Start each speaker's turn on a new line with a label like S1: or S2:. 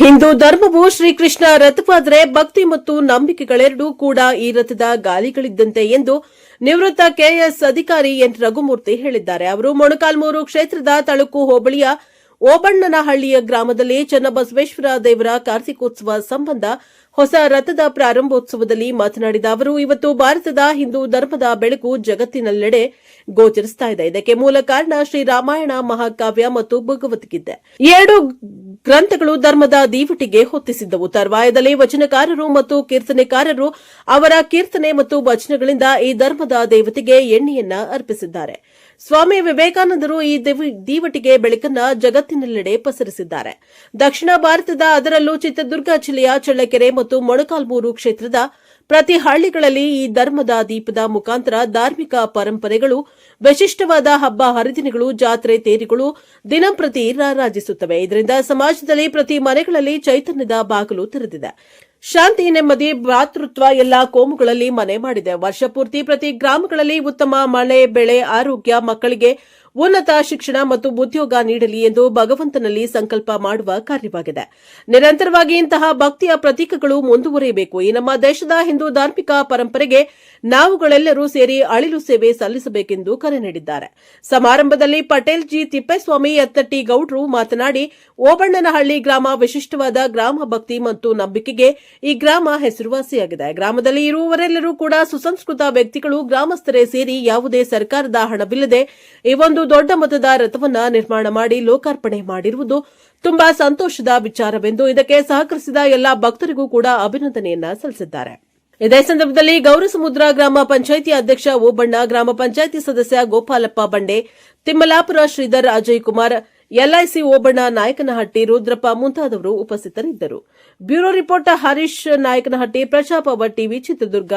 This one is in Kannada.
S1: ಹಿಂದೂ ಧರ್ಮವು ಶ್ರೀಕೃಷ್ಣ ರಥವಾದರೆ ಭಕ್ತಿ ಮತ್ತು ನಂಬಿಕೆಗಳೆರಡೂ ಕೂಡ ಈ ರಥದ ಗಾಲಿಗಳಿದ್ದಂತೆ ಎಂದು ನಿವೃತ್ತ ಕೆಎಸ್ ಅಧಿಕಾರಿ ಎನ್ ರಘುಮೂರ್ತಿ ಹೇಳಿದ್ದಾರೆ. ಅವರು ಮೊಣಕಾಲ್ಮೂರು ಕ್ಷೇತ್ರದ ತಳುಕು ಹೋಬಳಿಯ ಓಬಣ್ಣನಹಳ್ಳಿಯ ಗ್ರಾಮದಲ್ಲಿ ಚನ್ನಬಸವೇಶ್ವರ ದೇವರ ಕಾರ್ತಿಕೋತ್ಸವ ಸಂಬಂಧ ಹೊಸ ರಥದ ಪ್ರಾರಂಭೋತ್ಸವದಲ್ಲಿ ಮಾತನಾಡಿದ ಅವರು, ಇವತ್ತು ಭಾರತದ ಹಿಂದೂ ಧರ್ಮದ ಬೆಳಕು ಜಗತ್ತಿನೆಲ್ಲೆಡೆ ಗೋಚರಿಸ್ತಾ ಇದೆ. ಇದಕ್ಕೆ ಮೂಲ ಕಾರಣ ಶ್ರೀರಾಮಾಯಣ ಮಹಾಕಾವ್ಯ ಮತ್ತು ಭಗವದ್ಗೀತೆ. ಎರಡು ಗ್ರಂಥಗಳು ಧರ್ಮದ ದೀವಟಿಗೆ ಹೊತ್ತಿಸಿದ್ದವು. ತರುವಾಯದಲ್ಲಿ ವಚನಕಾರರು ಮತ್ತು ಕೀರ್ತನೆಕಾರರು ಅವರ ಕೀರ್ತನೆ ಮತ್ತು ವಚನಗಳಿಂದ ಈ ಧರ್ಮದ ದೇವತೆಗೆ ಎಣ್ಣೆಯನ್ನ ಅರ್ಪಿಸಿದ್ದಾರೆ. ಸ್ವಾಮಿ ವಿವೇಕಾನಂದರು ಈ ದಿವಿ- ದೀವಟಿಗೆ ಬೆಳಕನ್ನ ಜಗತ್ತಿನೆಲ್ಲೆಡೆ ಪಸರಿಸಿದ್ದಾರೆ. ದಕ್ಷಿಣ ಭಾರತದ ಅದರಲ್ಲೂ ಚಿತ್ರದುರ್ಗ ಜಿಲ್ಲೆಯ ಚಳ್ಳಕೆರೆ ಮತ್ತು ಮೊಳಕಾಲ್ಮೂರು ಕ್ಷೇತ್ರದ ಪ್ರತಿ ಹಳ್ಳಿಗಳಲ್ಲಿ ಈ ಧರ್ಮದ ದೀಪದ ಮುಖಾಂತರ ಧಾರ್ಮಿಕ ಪರಂಪರೆಗಳು, ವಿಶಿಷ್ಟವಾದ ಹಬ್ಬ ಹರಿದಿನಗಳು, ಜಾತ್ರೆ ತೇರಿಗಳು ದಿನಂಪ್ರತಿ ರಾರಾಜಿಸುತ್ತವೆ. ಇದರಿಂದ ಸಮಾಜದಲ್ಲಿ ಪ್ರತಿ ಮನೆಗಳಲ್ಲಿ ಚೈತನ್ಯದ ಬಾಗಿಲು ತೆರೆದಿದೆ. ಶಾಂತಿ, ನೆಮ್ಮದಿ, ಭ್ರಾತೃತ್ವ ಎಲ್ಲಾ ಕೋಮುಗಳಲ್ಲಿ ಮನೆ ಮಾಡಿದೆ. ವರ್ಷಪೂರ್ತಿ ಪ್ರತಿ ಗ್ರಾಮಗಳಲ್ಲಿ ಉತ್ತಮ ಮಳೆ, ಬೆಳೆ, ಆರೋಗ್ಯ, ಮಕ್ಕಳಿಗೆ ಉನ್ನತ ಶಿಕ್ಷಣ ಮತ್ತು ಉದ್ಯೋಗ ನೀಡಲಿ ಎಂದು ಭಗವಂತನಲ್ಲಿ ಸಂಕಲ್ಪ ಮಾಡುವ ಕಾರ್ಯವಾಗಿದೆ. ನಿರಂತರವಾಗಿ ಇಂತಹ ಭಕ್ತಿಯ ಪ್ರತೀಕಗಳು ಮುಂದುವರಿಯಬೇಕು. ಈ ನಮ್ಮ ದೇಶದ ಹಿಂದೂ ಧಾರ್ಮಿಕ ಪರಂಪರೆಗೆ ನಾವುಗಳೆಲ್ಲರೂ ಸೇರಿ ಅಳಿಲು ಸೇವೆ ಸಲ್ಲಿಸಬೇಕೆಂದು ಕರೆ ನೀಡಿದ್ದಾರೆ. ಸಮಾರಂಭದಲ್ಲಿ ಪಟೇಲ್ ಜಿ ತಿಪ್ಪೇಸ್ವಾಮಿ ಎತ್ತಟ್ಟಿ ಗೌಡ್ರು ಮಾತನಾಡಿ, ಓಬಣ್ಣನಹಳ್ಳಿ ಗ್ರಾಮ ವಿಶಿಷ್ಟವಾದ ಗ್ರಾಮ ಭಕ್ತಿ ಮತ್ತು ನಂಬಿಕೆಗೆ ಈ ಗ್ರಾಮ ಹೆಸರುವಾಸಿಯಾಗಿದೆ. ಗ್ರಾಮದಲ್ಲಿ ಇರುವವರೆಲ್ಲರೂ ಕೂಡ ಸುಸಂಸ್ಕೃತ ವ್ಯಕ್ತಿಗಳು, ಗ್ರಾಮಸ್ಥರೇ ಸೇರಿ ಯಾವುದೇ ಸರ್ಕಾರದ ಹಣವಿಲ್ಲದೆ ಈ ಒಂದು ದೊಡ್ಡ ಮತದ ರಥವನ್ನ ನಿರ್ಮಾಣ ಮಾಡಿ ಲೋಕಾರ್ಪಣೆ ಮಾಡಿರುವುದು ತುಂಬಾ ಸಂತೋಷದ ವಿಚಾರವೆಂದು ಇದಕ್ಕೆ ಸಹಕರಿಸಿದ ಎಲ್ಲಾ ಭಕ್ತರಿಗೂ ಕೂಡ ಅಭಿನಂದನೆಯನ್ನ ಸಲ್ಲಿಸಿದ್ದಾರೆ. ಇದೇ ಸಂದರ್ಭದಲ್ಲಿ ಗೌರಸಮುದ್ರ ಗ್ರಾಮ ಪಂಚಾಯಿತಿ ಅಧ್ಯಕ್ಷ ಓಬಣ್ಣ, ಗ್ರಾಮ ಪಂಚಾಯಿತಿ ಸದಸ್ಯ ಗೋಪಾಲಪ್ಪ ಬಂಡೆ, ತಿಮ್ಮಲಾಪುರ ಶ್ರೀಧರ್ ಅಜಯ್ ಕುಮಾರ್, ಎಲ್ಐಸಿ ಓಬಣ್ಣ ನಾಯಕನಹಟ್ಟಿ, ರುದ್ರಪ್ಪ ಮುಂತಾದವರು ಉಪಸ್ಥಿತರಿದ್ದರು. ಬ್ಯೂರೋ ರಿಪೋರ್ಟರ್ ಹರೀಶ್ ನಾಯಕನಹಟ್ಟಿ ಪ್ರಜಾಪವ ಟಿವಿ ಚಿತ್ರದುರ್ಗ.